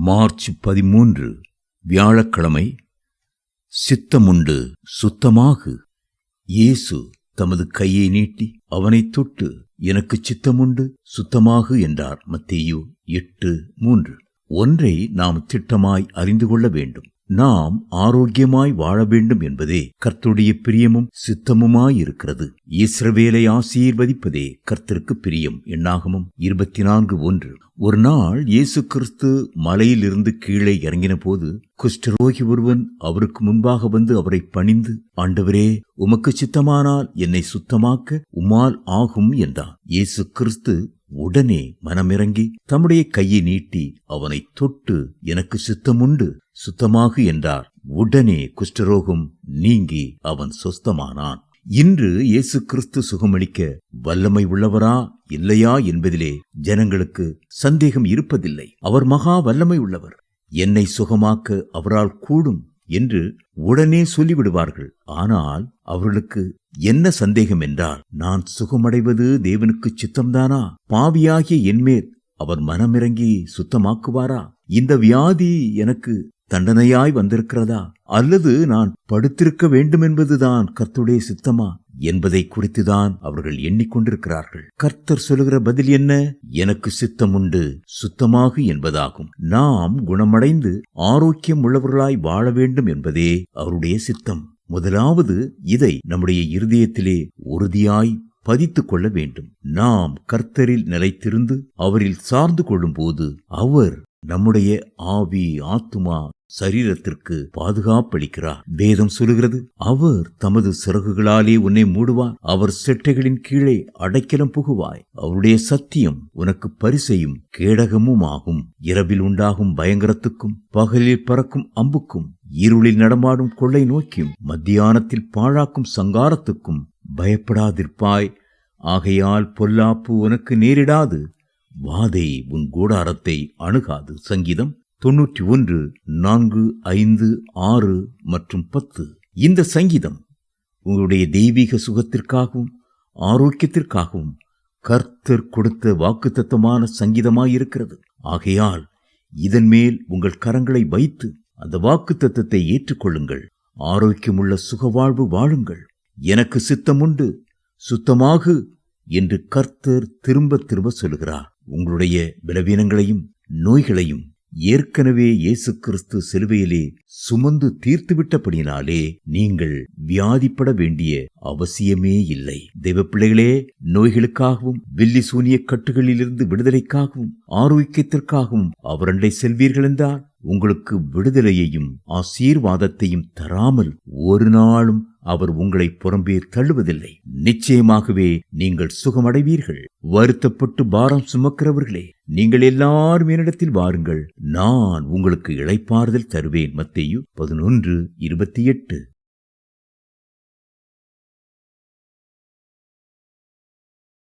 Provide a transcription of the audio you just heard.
March பதிமூன்று வியாழக்கிழமை சித்தமுண்டு சுத்தமாகு இயேசு தமது கையை நீட்டி அவனைத் தொட்டு எனக்கு சித்தமுண்டு சுத்தமாகு என்றார். மத்தேயு எட்டு மூன்று. ஒன்றை நாம் திட்டமாய் அறிந்து கொள்ள வேண்டும். நாம் ஆரோக்கியமாய் வாழ வேண்டும் என்பதே கர்த்தருடைய பிரியமும் சித்தமுமாயிருக்கிறது. இஸ்ரவேலை ஆசீர்வதிப்பதே கர்த்தருக்கு பிரியம். எண்ணாகமும் இருபத்தி நான்கு ஒன்று. ஒரு நாள் இயேசு கிறிஸ்து மலையிலிருந்து கீழே இறங்கின போது குஷ்டரோகி ஒருவன் அவருக்கு முன்பாக வந்து அவரை பணிந்து ஆண்டவரே உமக்கு சித்தமானால் என்னை சுத்தமாக்க உமால் ஆகும் என்றான். இயேசு கிறிஸ்து உடனே மனமிறங்கி தம்முடைய கையை நீட்டி அவனை தொட்டு எனக்கு சித்தமுண்டு. சுத்தமாகு என்றார். உடனே குஷ்டரோகம் நீங்கி அவன் சொஸ்தமானான். இன்று இயேசு கிறிஸ்து சுகமளிக்க வல்லமை உள்ளவரா இல்லையா என்பதிலே ஜனங்களுக்கு சந்தேகம் இருப்பதில்லை. அவர் மகா வல்லமை உள்ளவர். என்னை சுகமாக்க அவரால் கூடும் என்று உடனே சொல்லிவிடுவார்கள். ஆனால் அவர்களுக்கு என்ன சந்தேகம் என்றால் நான் சுகமடைவது தேவனுக்கு சித்தம்தானா? பாவியாகிய என்மேல் அவர் மனமிறங்கி சுத்தமாக்குவாரா? இந்த வியாதி எனக்கு தண்டனையாய் வந்திருக்கிறதா? அல்லது நான் படுத்திருக்க வேண்டும் என்பதுதான் கர்த்துடைய சித்தமா? என்பதை குறித்துதான் அவர்கள் எண்ணிக்கொண்டிருக்கிறார்கள். கர்த்தர் சொல்லுகிற பதில் என்ன? எனக்கு சித்தம் உண்டு சுத்தமாகு என்பதாகும். நாம் குணமடைந்து ஆரோக்கியம் உள்ளவர்களாய் வாழ வேண்டும் என்பதே அவருடைய சித்தம். முதலாவது இதை நம்முடைய இருதயத்திலே உறுதியாய் பதித்துக் கொள்ள வேண்டும். நாம் கர்த்தரில் நிலைத்திருந்து அவரில் சார்ந்து கொள்ளும் போது அவர் நம்முடைய ஆவி ஆத்துமா சரீரத்திற்கு பாதுகாப்பளிக்கிறார். வேதம் சொல்லுகிறது அவர் தமது சிறகுகளாலே உன்னை மூடுவார். அவர் செட்டைகளின் கீழே அடைக்கலம் புகுவாய். அவருடைய சத்தியம் உனக்கு பரிசையும் கேடகமும் ஆகும் இரவில் உண்டாகும் பயங்கரத்துக்கும் பகலில் பறக்கும் அம்புக்கும் இருளில் நடமாடும் கொள்ளை நோக்கியும் மத்தியானத்தில் பாழாக்கும் சங்காரத்துக்கும் பயப்படாதிருப்பாய். ஆகையால் பொல்லாப்பு உனக்கு நேரிடாது. வாதை உன் கூடாரத்தை அணுகாது. சங்கீதம் தொன்னூற்றி ஒன்று நான்கு ஐந்து ஆறு மற்றும் பத்து. இந்த சங்கீதம் உங்களுடைய தெய்வீக சுகத்திற்காகவும் ஆரோக்கியத்திற்காகவும் கர்த்தர் கொடுத்த வாக்குத்தத்தமான சங்கீதமாயிருக்கிறது. ஆகையால் இதன் மேல் உங்கள் கரங்களை வைத்து அந்த வாக்குத்தத்தத்தை ஏற்றுக்கொள்ளுங்கள். ஆரோக்கியமுள்ள சுகவாழ்வு வாழுங்கள். எனக்கு சித்தமுண்டு சுத்தமாகு என்று கர்த்தர் திரும்ப திரும்ப சொல்கிறார் உங்களுடைய பலவீனங்களையும் நோய்களையும் ஏற்கனவே இயேசு கிறிஸ்து சிலுவையிலே சுமந்து தீர்த்துவிட்டபடியினாலே நீங்கள் வியாதிப்பட வேண்டிய அவசியமே இல்லை. தெய்வ பிள்ளைகளே நோய்களுக்காகவும் வில்லி சூனிய கட்டுகளிலிருந்து விடுதலைக்காகவும் ஆரோக்கியத்திற்காகவும் அவரண்டை செல்வீர்கள் என்றால் உங்களுக்கு விடுதலையையும் ஆசீர்வாதத்தையும் தராமல் ஒரு நாளும் அவர் உங்களை புறம்பே தள்ளுவதில்லை. நிச்சயமாகவே நீங்கள் சுகமடைவீர்கள். வருத்தப்பட்டு பாரம் சுமக்கிறவர்களே நீங்கள் எல்லாரும் என்னிடத்தில் வாருங்கள். நான் உங்களுக்கு இழைப்பாறுதல் தருவேன். மத்தேயு பதினொன்று இருபத்தி எட்டு.